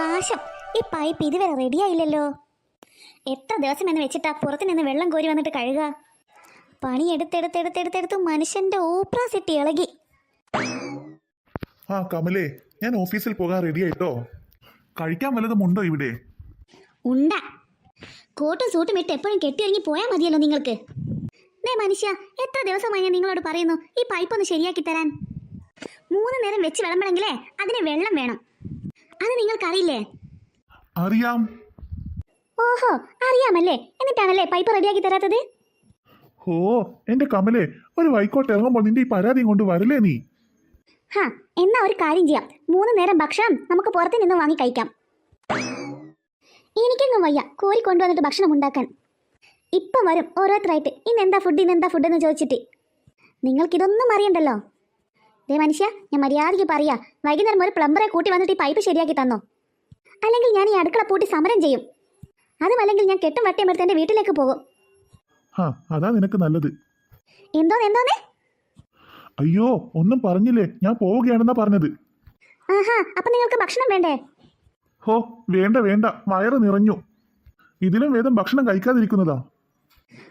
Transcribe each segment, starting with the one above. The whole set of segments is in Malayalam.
നാശം. ഈ പൈപ്പ് ഇതുവരെ റെഡിയായില്ലല്ലോ എത്ര ദിവസം എന്ന് വെച്ചിട്ടാ പുറത്തു നിന്ന് വെള്ളം കോരി വന്നിട്ട് കഴുകുക പണി എടുത്തെടുത്തെടുത്തെടുത്തെടുത്ത് മനുഷ്യന്റെ ഊപ്രാസിറ്റി ഇളകി. ആ കമലേ ഞാൻ ഓഫീസിൽ പോകാൻ റെഡി ആയിട്ടോ? കഴിക്കാൻ വല്ലതും ഉണ്ടോ ഇവിടെ? ഉണ്ട. കോട്ടും സൂട്ടും ഇട്ട് എപ്പോഴും കെട്ടിയിറങ്ങി പോയാൽ മതിയല്ലോ നിങ്ങൾക്ക്. ദേ മനുഷ്യ എത്ര ദിവസമായി ഞാൻ നിങ്ങളോട് പറയുന്നു ഈ പൈപ്പ് ഒന്ന് ശരിയാക്കി തരാൻ? മൂന്ന് നേരം വെച്ച് വിളമ്പണമെങ്കിലേ അതിന് വെള്ളം വേണം. അത് നിങ്ങൾക്കറിയില്ലേ? അറിയാം. ഓഹോ അറിയാമല്ലേ? എന്നിട്ടാണല്ലേ പൈപ്പ് റെഡിയാക്കി തരാത്തത്? ഓ എന്റെ കമലേ ഒരു വൈക്കോട്ട് ഇറങ്ങുമ്പോൾ നിന്റെ ഈ പരാതിയും കൊണ്ട് വരലേ നീ? ഹാ എന്നാ ഒരു കാര്യം ചെയ്യാം. മൂന്ന് നേരം ഭക്ഷണം നമുക്ക് പുറത്തു നിന്ന് വാങ്ങി കഴിക്കാം. എനിക്കെങ്ങും വയ്യ. കോരി കൊണ്ടുവന്നിട്ട് ഭക്ഷണം ഉണ്ടാക്കാൻ. ഇപ്പം വരും ഓരോരുത്തരായിട്ട്. ഇന്ന് എന്താ ഫുഡ് ഇന്ന് എന്താ ഫുഡ് എന്ന് ചോദിച്ചിട്ട്. നിങ്ങൾക്കിതൊന്നും അറിയണ്ടല്ലോ. ദേ മനുഷ്യ ഞാൻ മര്യാദയ്ക്ക് പറയാ. വൈകുന്നേരം ഒരു പ്ലംബറെ കൂട്ടി വന്നിട്ട് ഈ പൈപ്പ് ശരിയാക്കി തന്നോ. അല്ലെങ്കിൽ ഞാൻ ഈ അടുക്കള പൂട്ടി സമരം ചെയ്യും. അതുമല്ലെങ്കിൽ ഞാൻ കെട്ടും വട്ടയും എടുത്ത് എന്റെ വീട്ടിലേക്ക് പോകും. ഹാ അതാ നിനക്ക് നല്ലത്. എന്തോന്ന് എന്തോന്നേ? അയ്യോ ഒന്നും പറഞ്ഞില്ലേ. ഞാൻ പോവുകയാണെന്നാ പറഞ്ഞത്. ആഹാ അപ്പൊ നിങ്ങൾക്ക് ഭക്ഷണം വേണ്ടേ? ഹോ വേണ്ട വേണ്ട. വയറ് നിറഞ്ഞു. ഇതിലും വേദം ഭക്ഷണം കഴിക്കാതിരിക്കുന്നതാ.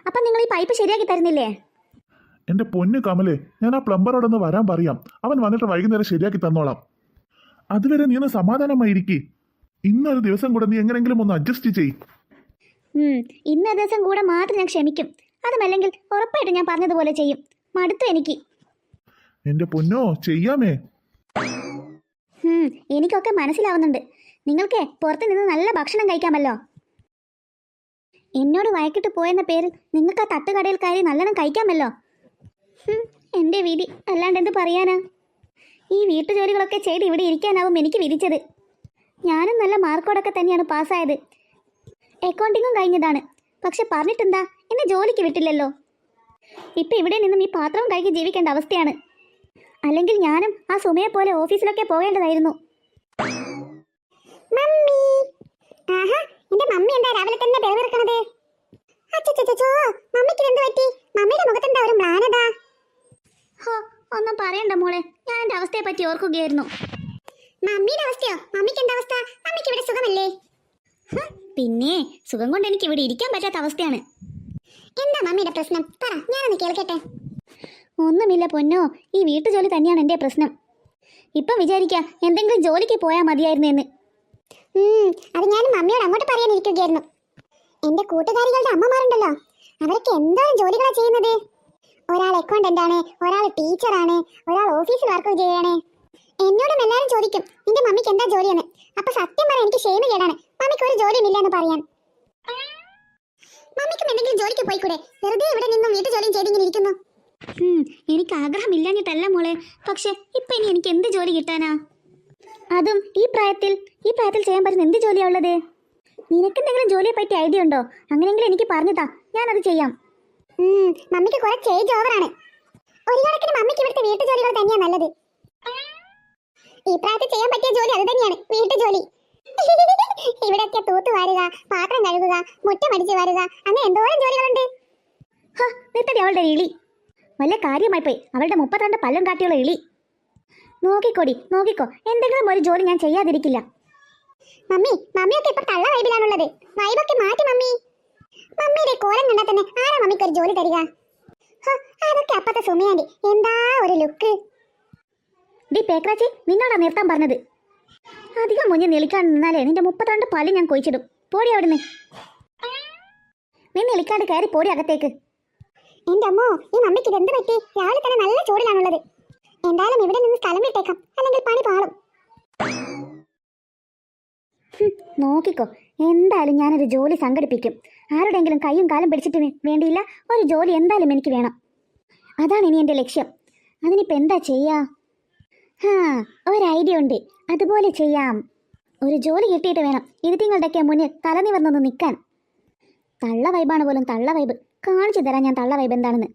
അപ്പൊ നിങ്ങൾ ഈ പൈപ്പ് ശരിയാക്കി തരുന്നില്ലേ? എന്റെ പൊന്നു കമലേ ഞാൻ ആ പ്ലംബറോടൊന്ന് വരാൻ പറയാം. അവൻ വന്നിട്ട് വൈകുന്നേരം ശരിയാക്കി തന്നോളാം. അതുവരെ നീ ഒന്ന് സമാധാനമായിരിക്കി. ഇന്നൊരു ദിവസം കൂടെ നീ എങ്ങനെങ്കിലും ഒന്ന് അഡ്ജസ്റ്റ് ചെയ് ഇന്ന ദിവസം കൂടെ മാത്രം ഞാൻ ക്ഷമിക്കും. അതുമല്ലെങ്കിൽ ഉറപ്പായിട്ട് ഞാൻ പറഞ്ഞതുപോലെ ചെയ്യും. മടുത്തു എനിക്ക്. എന്റെ പൊന്നോ ചെയ്യാമേ? എനിക്കൊക്കെ മനസ്സിലാവുന്നുണ്ട്. നിങ്ങൾക്ക് പുറത്തു നിന്ന് നല്ല ഭക്ഷണം കഴിക്കാമല്ലോ? എന്നോട് വഴക്കിട്ട് പോയെന്ന പേരിൽ നിങ്ങൾക്ക് ആ തട്ടുകടയിൽ കയറി നല്ലോണം കഴിക്കാമല്ലോ? എന്റെ വിധി. അല്ലാണ്ട് എന്ത് പറയാനാ? ഈ വീട്ടുജോലികളൊക്കെ ചെയ്ത് ഇവിടെ ഇരിക്കാനാവും എനിക്ക് വിധിച്ചത്. ഞാനും നല്ല മാർക്കോടൊക്കെ തന്നെയാണ് പാസ്സായത്. അക്കൗണ്ടിങ്ങും കഴിഞ്ഞതാണ്. പക്ഷെ പറഞ്ഞിട്ടെന്താ? എന്നെ ജോലിക്ക് വിട്ടില്ലല്ലോ. ഇപ്പം ഇവിടെ നിന്നും ഈ പാത്രവും കഴുകി ജീവിക്കേണ്ട അവസ്ഥയാണ്. അല്ലെങ്കിൽ ഞാനും ആ സുമയെ പോലെ ഓഫീസിലൊക്കെ പോകേണ്ടതായിരുന്നു. മമ്മി. ആഹാ മമ്മി എന്താ രാവിലെ തന്നെ മമ്മിയുടെ ഒരു ഹോ ഒന്നും പറയണ്ട മോളെ. ഞാൻ എന്റെ അവസ്ഥയെ പറ്റി ഓർക്കുകയായിരുന്നു. മമ്മിയുടെ അവസ്ഥയോ? മമ്മിക്ക് എന്താ അവസ്ഥ? മമ്മിക്ക് ഇവിടെ സുഖമല്ലേ? പിന്നെ സുഖം കൊണ്ട് എനിക്ക് ഇവിടെ ഇരിക്കാൻ പറ്റാത്ത അവസ്ഥയാണ്. എന്താ മമ്മിയുടെ പ്രശ്നം? പറ ഞാനൊന്ന് കേൾക്കട്ടെ. ഒന്നുമില്ല പൊന്നോ ഈ വീട്ടുജോലി തന്നെയാണ് എന്റെ പ്രശ്നം. ഇപ്പം വിചാരിക്ക എന്തെങ്കിലും ജോലിക്ക് പോയാൽ മതിയായിരുന്നു എന്ന് അത് ഞാൻ മമ്മിയോട് അങ്ങോട്ട് പറയാനിരിക്കുകയായിരുന്നു. എന്റെ കൂട്ടുകാരികളുടെ അമ്മമാരുണ്ടല്ലോ. അവരൊക്കെ എന്താണ് ജോലികളാണ് ചെയ്യുന്നത്? ഒരാൾ അക്കൗണ്ടന്റ് ആണ് ഒരാൾ ടീച്ചറാണ് ഒരാൾ ഓഫീസിൽ വർക്ക് ചെയ്യാണ്. എന്നോടും എല്ലാവരും ചോദിക്കും നിന്റെ മമ്മിക്ക് എന്താ ജോലിയെന്ന്? അപ്പൊ സത്യം പറയാൻ എനിക്ക് ക്ഷേമ കേടാണ്. മമ്മിക്ക് ഒരു ജോലിയും ഇല്ലെന്ന് പറയാൻ. മമ്മിക്കും എന്തെങ്കിലും ജോലിക്ക് പോയിക്കൂടെ? വെറുതെ ഇവിടെ നിന്നും വീട്ടു ജോലിയും ചെയ്തിങ്ങനെ ഇരിക്കുന്നു. എനിക്ക് ആഗ്രഹമില്ലാഞ്ഞിട്ടല്ല മോളെ. പക്ഷെ ഇപ്പൊ ഇനി എനിക്ക് എന്ത് ജോലി കിട്ടാനാ? അതും ഈ പ്രായത്തിൽ ഈ പ്രായത്തിൽ ചെയ്യാൻ പറ്റുന്ന എന്ത് ജോലിയാ ഉള്ളത്? നിനക്കെന്തെങ്കിലും ജോലിയെ പറ്റി ഐഡിയ ഉണ്ടോ? അങ്ങനെയെങ്കിലും എനിക്ക് പറഞ്ഞതാ. ഞാനത് ചെയ്യാം. മമ്മിക്ക് കുറെ ചേഞ്ച് ഓവറാണ് ഒരു കണക്കിന് മമ്മിക്ക് ഇവിടുത്തെ വീട്ടു ജോലികൾ തന്നെയാ നല്ലത്. ഈ പ്രായത്തിൽ ചെയ്യാൻ പറ്റിയ ജോലി അത് തന്നെയാണ് വീട്ടു ജോലി. ഇവിടെയൊക്കെ തൂത്തു വാരുക പാത്രം കഴുകുക മുറ്റം അടിച്ചു വാരുക അങ്ങനെ എന്തോരം ജോലികളുണ്ട്. നിർത്തടി അവളുടെ ഇളി വല്ല കാര്യമായി പോയി അവളുടെ മുപ്പത്തിരണ്ട് പല്ലും കാട്ടിയുള്ള ഇളി നോക്കിക്കോടി നോക്കിക്കോ എന്തെങ്കിലും ഒരു ജോലി ഞാൻ ചെയ്യാതിരിക്കില്ല. മമ്മി മമ്മിയൊക്കെ ഇപ്പൊ തള്ള വൈബിലാണുള്ളത്. വൈബൊക്കെ മാറ്റി മമ്മി. മമ്മിയുടെ കോലം കണ്ടാൽ തന്നെ ആരാ മമ്മിക്ക് ഒരു ജോലി തരിക? അതൊക്കെ അപ്പത്തെ സുമിയാണ്ടി എന്താ ഒരു ലുക്ക്? ഡി പേക്രാച്ചി നിന്നോടാ നിർത്താൻ പറഞ്ഞത്? അധികം മുന്നേ നിളിക്കാൻ നിന്നാലേ നിന്റെ മുപ്പത്തിരണ്ട് പല്ല് ഞാൻ കൊയിച്ചിടും പോടി അവിടുന്ന്. നീ നിളിക്കാണ്ട് കയറി പോടി അകത്തേക്ക്. എന്റെ അമ്മോ ഈ മമ്മിക്ക് ഇതെന്ത് പറ്റി? രാവിലെ തന്നെ നല്ല ചൂടിലാണുള്ളത്. എന്തായാലും ഇവിടെ നിന്ന് സ്ഥലം വിട്ടേക്കാം. അല്ലെങ്കിൽ പണി പാളും. നോക്കിക്കോ. എന്തായാലും ഞാനൊരു ജോലി സംഘടിപ്പിക്കും. ആരുടെങ്കിലും കൈയും കാലും പിടിച്ചിട്ട് വേണ്ടിയില്ല. ഒരു ജോലി എന്തായാലും എനിക്ക് വേണം. അതാണ് ഇനി എന്റെ ലക്ഷ്യം. അതിനിപ്പോൾ എന്താ ചെയ്യാ? ഹാ ഒരു ഐഡിയ ഉണ്ട്. അതുപോലെ ചെയ്യാം. ഒരു ജോലി കിട്ടിയിട്ട് വേണം. ഇരുത്തിങ്ങളുടെയൊക്കെ മുന്നിൽ തലനിവർന്നൊന്ന് നിൽക്കാൻ. തള്ള വൈബാണ് പോലും തള്ള വൈബ് കാണിച്ചു തരാം ഞാൻ തള്ള വൈബ് എന്താണെന്ന്.